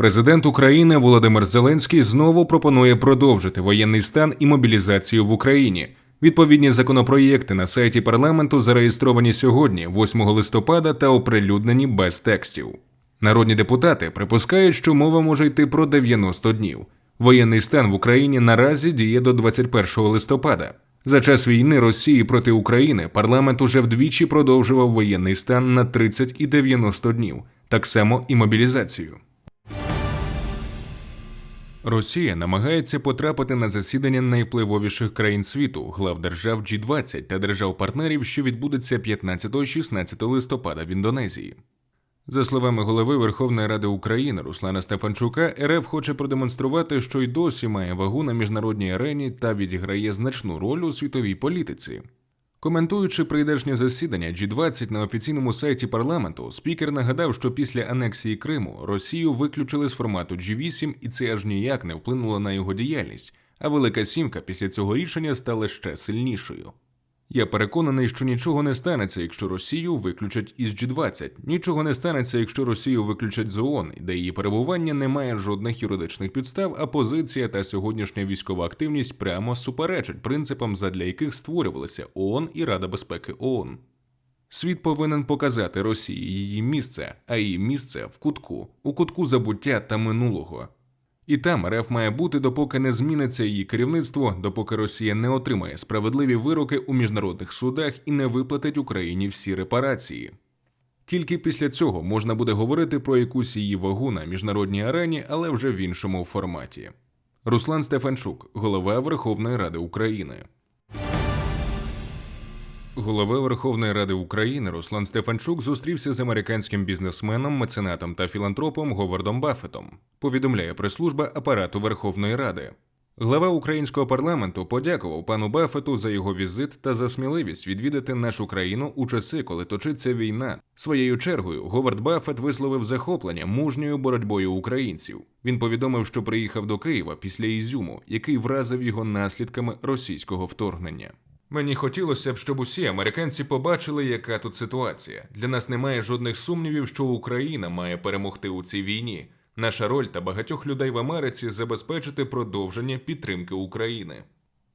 Президент України Володимир Зеленський знову пропонує продовжити воєнний стан і мобілізацію в Україні. Відповідні законопроєкти на сайті парламенту зареєстровані сьогодні, 8 листопада, та оприлюднені без текстів. Народні депутати припускають, що мова може йти про 90 днів. Воєнний стан в Україні наразі діє до 21 листопада. За час війни Росії проти України парламент уже вдвічі продовжував воєнний стан на 30 і 90 днів, так само і мобілізацію. Росія намагається потрапити на засідання найвпливовіших країн світу, глав держав G20 та держав-партнерів, що відбудеться 15-16 листопада в Індонезії. За словами голови Верховної Ради України Руслана Стефанчука, РФ хоче продемонструвати, що й досі має вагу на міжнародній арені та відіграє значну роль у світовій політиці. Коментуючи прийдешнє засідання G20 на офіційному сайті парламенту, спікер нагадав, що після анексії Криму Росію виключили з формату G8 і це аж ніяк не вплинуло на його діяльність. А Велика Сімка після цього рішення стала ще сильнішою. Я переконаний, що нічого не станеться, якщо Росію виключать із G20. Нічого не станеться, якщо Росію виключать з ООН, де її перебування не має жодних юридичних підстав, а позиція та сьогоднішня військова активність прямо суперечать принципам, задля яких створювалися ООН і Рада безпеки ООН. Світ повинен показати Росії її місце, а її місце в кутку, у кутку забуття та минулого. І там РФ має бути, допоки не зміниться її керівництво, допоки Росія не отримає справедливі вироки у міжнародних судах і не виплатить Україні всі репарації. Тільки після цього можна буде говорити про якусь її вагу на міжнародній арені, але вже в іншому форматі. Руслан Стефанчук, голова Верховної Ради України. Голова Верховної Ради України Руслан Стефанчук зустрівся з американським бізнесменом, меценатом та філантропом Говардом Баффетом. Повідомляє прес-служба апарату Верховної Ради. Глава українського парламенту подякував пану Баффету за його візит та за сміливість відвідати нашу країну у часи, коли точиться війна. Своєю чергою Говард Баффет висловив захоплення мужньою боротьбою українців. Він повідомив, що приїхав до Києва після Ізюму, який вразив його наслідками російського вторгнення. Мені хотілося б, щоб усі американці побачили, яка тут ситуація. Для нас немає жодних сумнівів, що Україна має перемогти у цій війні. Наша роль та багатьох людей в Америці забезпечити продовження підтримки України.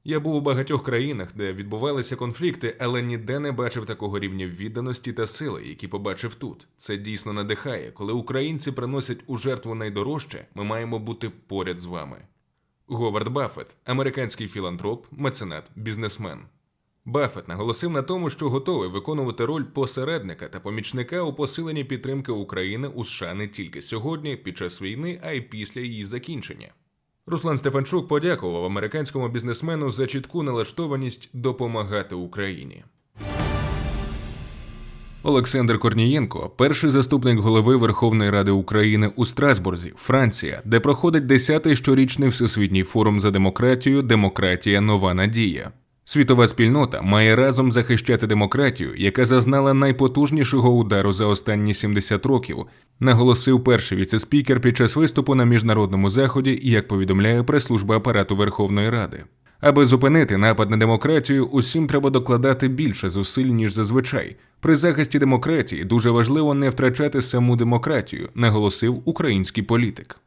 Я був у багатьох країнах, де відбувалися конфлікти, але ніде не бачив такого рівня відданості та сили, які побачив тут. Це дійсно надихає. Коли українці приносять у жертву найдорожче, ми маємо бути поряд з вами. Говард Баффет, американський філантроп, меценат, бізнесмен. Баффет наголосив на тому, що готовий виконувати роль посередника та помічника у посиленні підтримки України у США не тільки сьогодні, під час війни, а й після її закінчення. Руслан Стефанчук подякував американському бізнесмену за чітку налаштованість допомагати Україні. Олександр Корнієнко, перший заступник голови Верховної Ради України у Страсбурзі, Франція, де проходить 10-й щорічний всесвітній форум за демократію Демократія Нова Надія. Світова спільнота має разом захищати демократію, яка зазнала найпотужнішого удару за останні 70 років, наголосив перший віцеспікер під час виступу на міжнародному заході, як повідомляє прес-служба апарату Верховної Ради. Аби зупинити напад на демократію, усім треба докладати більше зусиль ніж зазвичай. При захисті демократії дуже важливо не втрачати саму демократію, наголосив український політик.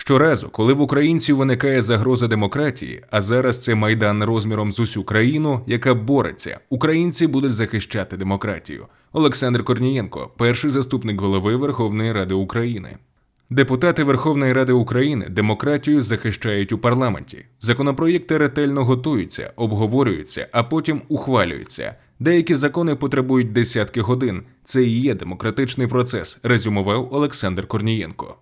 Щоразу, коли в українців виникає загроза демократії, а зараз це майдан розміром з усю країну, яка бореться, українці будуть захищати демократію. Олександр Корнієнко, перший заступник голови Верховної Ради України. Депутати Верховної Ради України демократію захищають у парламенті. Законопроєкти ретельно готуються, обговорюються, а потім ухвалюються. Деякі закони потребують десятки годин. Це і є демократичний процес, резюмував Олександр Корнієнко.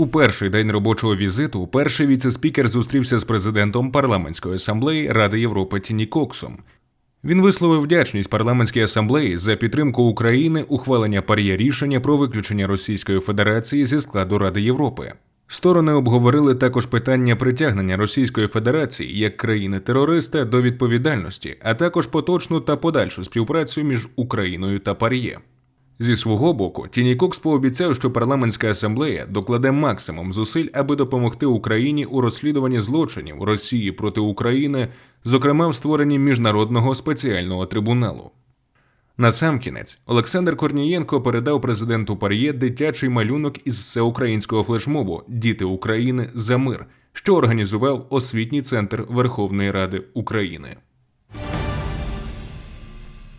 У перший день робочого візиту перший віцеспікер зустрівся з президентом парламентської асамблеї Ради Європи Тіні Коксом. Він висловив вдячність парламентській асамблеї за підтримку України ухвалення пар'є рішення про виключення Російської Федерації зі складу Ради Європи. Сторони обговорили також питання притягнення Російської Федерації як країни-терориста до відповідальності, а також поточну та подальшу співпрацю між Україною та Пар'є. Зі свого боку, Тіні Кокс пообіцяв, що парламентська асамблея докладе максимум зусиль, аби допомогти Україні у розслідуванні злочинів Росії проти України, зокрема в створенні міжнародного спеціального трибуналу. Насамкінець Олександр Корнієнко передав президенту Пар'є дитячий малюнок із всеукраїнського флешмобу Діти України за мир, що організував освітній центр Верховної Ради України.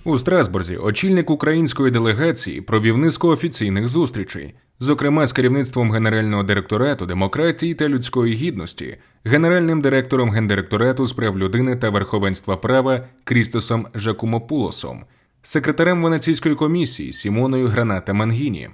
У Страсбурзі очільник української делегації провів низку офіційних зустрічей, зокрема з керівництвом Генерального директорату демократії та людської гідності, генеральним директором гендиректорату з прав людини та верховенства права Крістосом Жакумопулосом, секретарем Венеційської комісії Сімоною Граната Мангіні.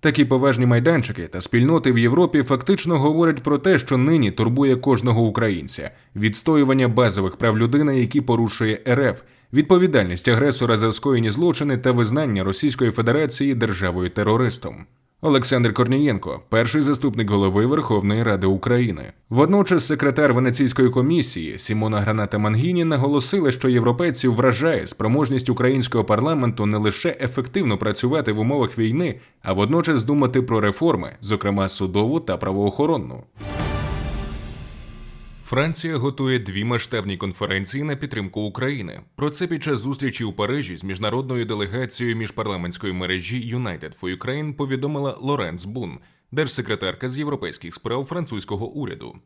Такі поважні майданчики та спільноти в Європі фактично говорять про те, що нині турбує кожного українця відстоювання базових прав людини, які порушує РФ, відповідальність агресора за скоєні злочини та визнання Російської Федерації державою терористом. Олександр Корнієнко, перший заступник голови Верховної Ради України. Водночас секретар Венеційської комісії Сімона Граната Мангіні наголосила, що європейців вражає спроможність українського парламенту не лише ефективно працювати в умовах війни, а водночас думати про реформи, зокрема судову та правоохоронну. Франція готує дві масштабні конференції на підтримку України. Про це під час зустрічі у Парижі з міжнародною делегацією міжпарламентської мережі United for Ukraine повідомила Лоренс Бун, держсекретарка з європейських справ французького уряду.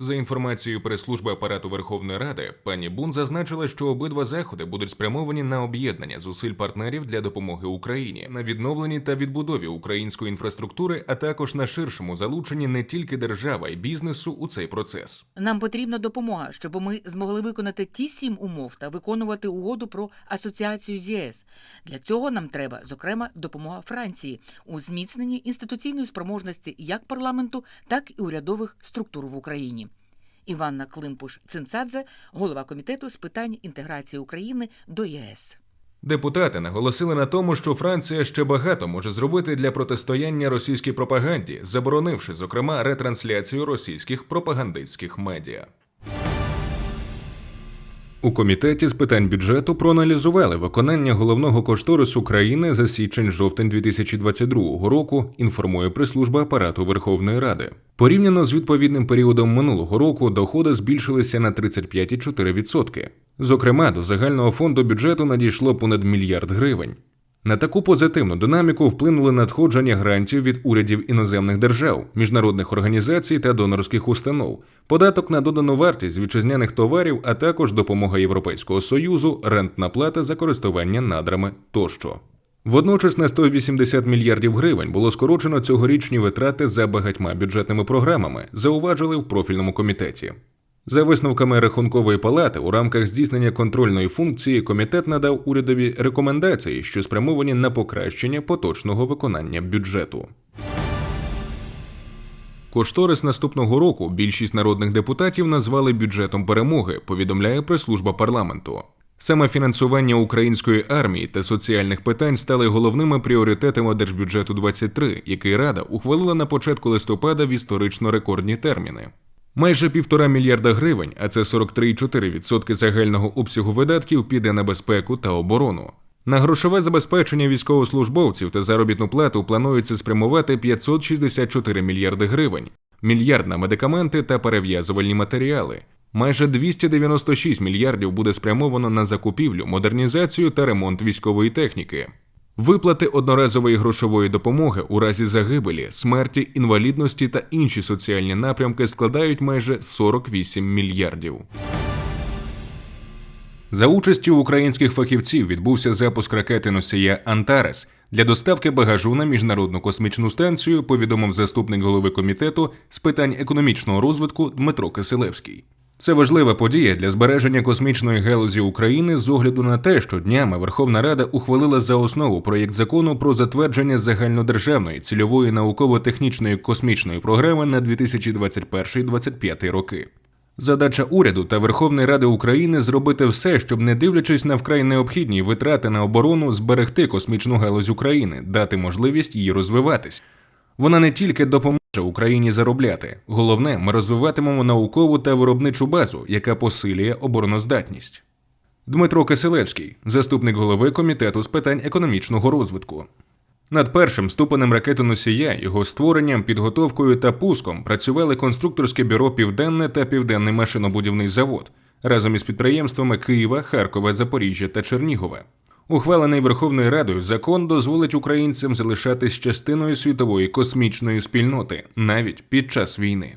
За інформацією прес-служби апарату Верховної Ради, пані Бун зазначила, що обидва заходи будуть спрямовані на об'єднання зусиль партнерів для допомоги Україні, на відновленні та відбудові української інфраструктури, а також на ширшому залученні не тільки держави, а й бізнесу у цей процес. Нам потрібна допомога, щоб ми змогли виконати ті сім умов та виконувати угоду про асоціацію з ЄС. Для цього нам треба, зокрема, допомога Франції у зміцненні інституційної спроможності як парламенту, так і урядових структур в Україні. Іванна Климпуш Цинцадзе, голова комітету з питань інтеграції України до ЄС. Депутати наголосили на тому, що Франція ще багато може зробити для протистояння російській пропаганді, заборонивши, зокрема, ретрансляцію російських пропагандистських медіа. У комітеті з питань бюджету проаналізували виконання головного кошторису країни за січень-жовтень 2022 року. Інформує прес-служба апарату Верховної Ради. Порівняно з відповідним періодом минулого року доходи збільшилися на 35,4%. Зокрема, до загального фонду бюджету надійшло понад мільярд гривень. На таку позитивну динаміку вплинули надходження грантів від урядів іноземних держав, міжнародних організацій та донорських установ, податок на додану вартість вітчизняних товарів, а також допомога Європейського союзу, рентна плата за користування надрами тощо. Водночас на 180 мільярдів гривень було скорочено цьогорічні витрати за багатьма бюджетними програмами, зауважили в профільному комітеті. За висновками рахункової палати, у рамках здійснення контрольної функції комітет надав урядові рекомендації, що спрямовані на покращення поточного виконання бюджету. Кошторис наступного року більшість народних депутатів назвали бюджетом перемоги, повідомляє прес-служба парламенту. Саме фінансування української армії та соціальних питань стали головними пріоритетами держбюджету 23, який Рада ухвалила на початку листопада в історично рекордні терміни. Майже півтора мільярда гривень, а це 43,4% загального обсягу видатків, піде на безпеку та оборону. На грошове забезпечення військовослужбовців та заробітну плату планується спрямувати 564 мільярди гривень, мільярд на медикаменти та перев'язувальні матеріали. Майже 296 мільярдів буде спрямовано на закупівлю, модернізацію та ремонт військової техніки. Виплати одноразової грошової допомоги у разі загибелі, смерті, інвалідності та інші соціальні напрямки складають майже 48 мільярдів. За участю українських фахівців відбувся запуск ракети носія Антарес для доставки багажу на міжнародну космічну станцію. Повідомив заступник голови комітету з питань економічного розвитку Дмитро Киселевський. Це важлива подія для збереження космічної галузі України з огляду на те, що днями Верховна Рада ухвалила за основу проєкт закону про затвердження загальнодержавної цільової науково-технічної космічної програми на 2021-2025 роки. Задача уряду та Верховної Ради України зробити все, щоб, не дивлячись на вкрай необхідні витрати на оборону, зберегти космічну галузь України, дати можливість її розвиватись. Вона не тільки допоможе Україні заробляти. Головне, ми розвиватимемо наукову та виробничу базу, яка посилює обороноздатність. Дмитро Киселевський, заступник голови комітету з питань економічного розвитку. Над першим ступенем ракетоносія, його створенням, підготовкою та пуском працювали конструкторське бюро Південне та Південний машинобудівний завод разом із підприємствами Києва, Харкова, Запоріжжя та Чернігова. Ухвалений Верховною Радою закон дозволить українцям залишатись частиною світової космічної спільноти навіть під час війни.